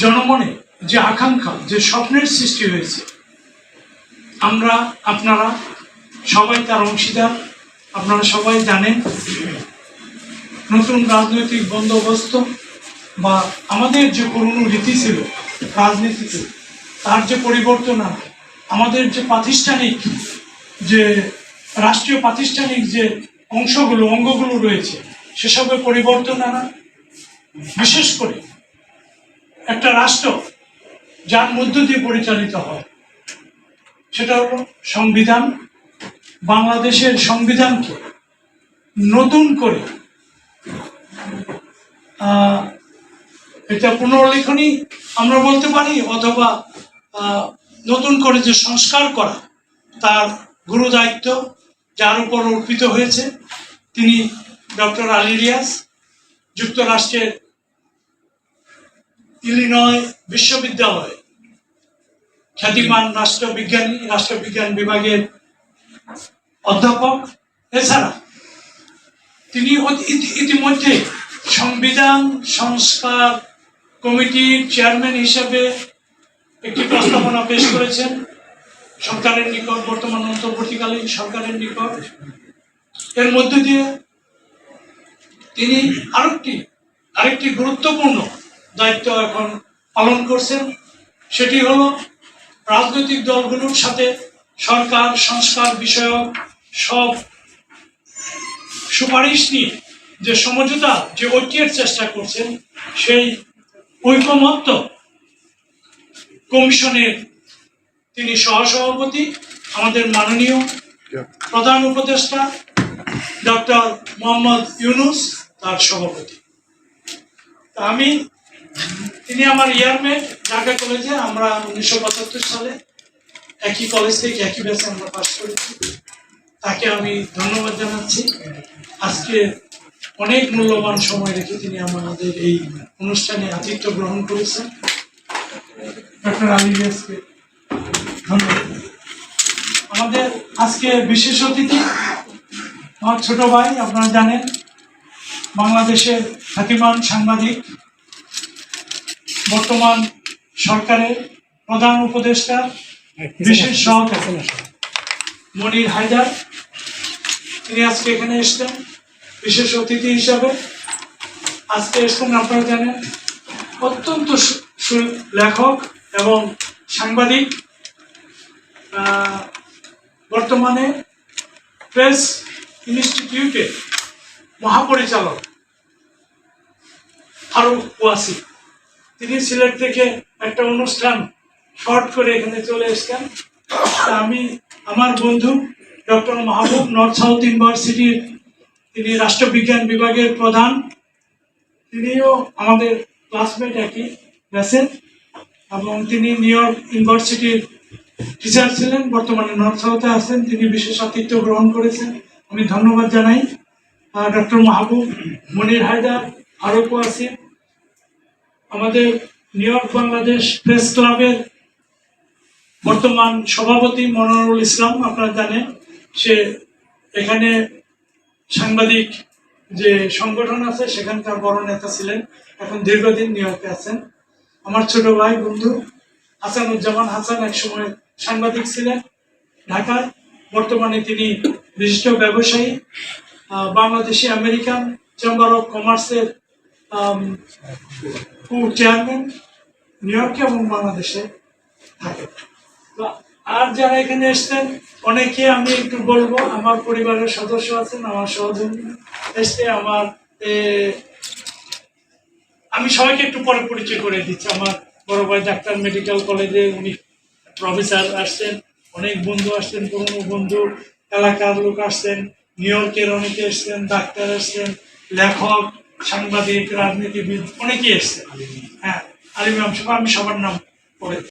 জনমনে যে আকাঙ্ক্ষা, যে স্বপ্নের সৃষ্টি হয়েছে, আমরা, আপনারা সবাই তার অংশীদার, আপনারা সবাই জানেন নতুন রাজনৈতিক বন্দোবস্ত বা আমাদের যে পুরনো রীতি ছিল রাজনীতিতে, তার যে পরিবর্তন আমাদের যে প্রাতিষ্ঠানিক যে রাষ্ট্রীয় প্রাতিষ্ঠানিক যে অংশগুলো, অঙ্গগুলো রয়েছে, সেসবের পরিবর্তন আনা, বিশেষ করে একটা রাষ্ট্র যার মধ্য দিয়ে পরিচালিত হয়। সেটা হলো সংবিধান। বাংলাদেশের সংবিধানকে নতুন করে এটা পুনর্লেখনী আমরা বলতে পারি, অথবা নতুন করে যে সংস্কার করা, তার গুরু দায়িত্ব যার উপর অর্পিত হয়েছে, তিনি ডক্টর আলিরিয়াস যুক্তরাষ্ট্রের ইলিনয় বিশ্ববিদ্যালয়ে, খ্যাতিমান রাষ্ট্রবিজ্ঞানী, রাষ্ট্রবিজ্ঞান বিভাগের অধ্যাপক। এছাড়া তিনি ইতিমধ্যে সংবিধান সংস্কার কমিটির চেয়ারম্যান হিসেবে একটি প্রস্তাবনা পেশ করেছেন। সরকারের নিকট, বর্তমান অন্তর্বর্তীকালীন সরকারের নিকট। এর মধ্য দিয়ে তিনি আরেকটি আরেকটি গুরুত্বপূর্ণ দায়িত্ব এখন পালন করছেন। সেটি হলো রাজনৈতিক দলগুলোর সাথে সরকার সংস্কার বিষয়ক সব সুপারিশ নিয়ে যে সমঝোতা যে ঐক্যের চেষ্টা করছেন সেই ঐকমত্য কমিশনের তিনি সহসভাপতি আমাদের মাননীয় প্রধান উপদেষ্টা ডক্টর মোহাম্মদ ইউনুস তার সভাপতি। আমি তিনি আমার ইয়ারমেট ঢাকা কলেজে, আমরা উনিশশো পঁচাত্তর সালে একই কলেজ থেকে একই ব্যাচে আমরা পাশ করেছি। তাকে আমি ধন্যবাদ জানাচ্ছি। আজকে অনেক মূল্যবান সময় রেখে তিনি আমাদের এই অনুষ্ঠানে আতিথ্য গ্রহণ করেছেন। ডক্টর আলী রিয়াজকে ধন্যবাদ। আমাদের আজকে বিশেষ অতিথি আমার ছোট ভাই, আপনারা জানেন, বাংলাদেশের খ্যাতিমান সাংবাদিক বর্তমান সরকারের প্রধান উপদেষ্টা, বিশেষ সহকারী মনির হায়দার। তিনি আজকে এখানে এসছেন, বিশেষ অতিথি হিসাবে। আজকে এসছেন, আপনারা জানেন, অত্যন্ত লেখক এবং সাংবাদিক। বর্তমানে প্রেস ইনস্টিটিউটের মহাপরিচালক ফারুক ওয়াসি তিনি সিলেট থেকে একটা অনুষ্ঠান শর্ট করে এখানে চলে এসছেন। আমি, আমার বন্ধু ডক্টর মাহবুব নর্থ সাউথ ইউনিভার্সিটির তিনি রাষ্ট্রবিজ্ঞান বিভাগের প্রধান। তিনিও আমাদের ক্লাসমেট একই গেছেন এবং তিনি নিউ ইয়র্ক ইউনিভার্সিটির টিচার ছিলেন, বর্তমানে নর্থ সাউথে আছেন। তিনি বিশেষ আতিথ্য গ্রহণ করেছেন। আমি ধন্যবাদ জানাই। ডক্টর মাহবুব মনির হায়দার ফারুক ওয়াসিম আমাদের নিউ ইয়র্ক বাংলাদেশ প্রেস ক্লাবের বর্তমান সভাপতি মনোরুল ইসলাম, আপনারা জানেন, সে এখানে সাংবাদিক যে সংগঠন আছে, সেখানকার বড় নেতা ছিলেন, এখন দীর্ঘদিন নিউ ইয়র্কে আছেন। আমার ছোট ভাই, বন্ধু হাসানুজ্জামান হাসান এক সময় সাংবাদিক ছিলেন ঢাকায়। বর্তমানে তিনি বিশিষ্ট ব্যবসায়ী বাংলাদেশি আমেরিকান চেম্বার অফ কমার্সের চেয়ারম্যান নিউ ইয়র্কে এবং বাংলাদেশে থাকে। আর যারা এখানে এসছেন, অনেকে আমি একটু বলব, আমার পরিবারের সদস্য আছেন, আমার সহযোগী এসছে, আমার আমি সবাইকে একটু পরে পরিচয় করে দিচ্ছি। আমার বড় ভাই ডাক্তার মেডিকেল কলেজে উনি প্রফেসর আসছেন, অনেক বন্ধু আসছেন, পুরনো বন্ধু, এলাকার লোক আসছেন, নিউ ইয়র্কের অনেকে এসছেন, ডাক্তার এসছেন, লেখক সাংবাদিক রাজনীতিবিদ অনেকেই এসছে। হ্যাঁ আলিম আমি সবার নাম পড়ে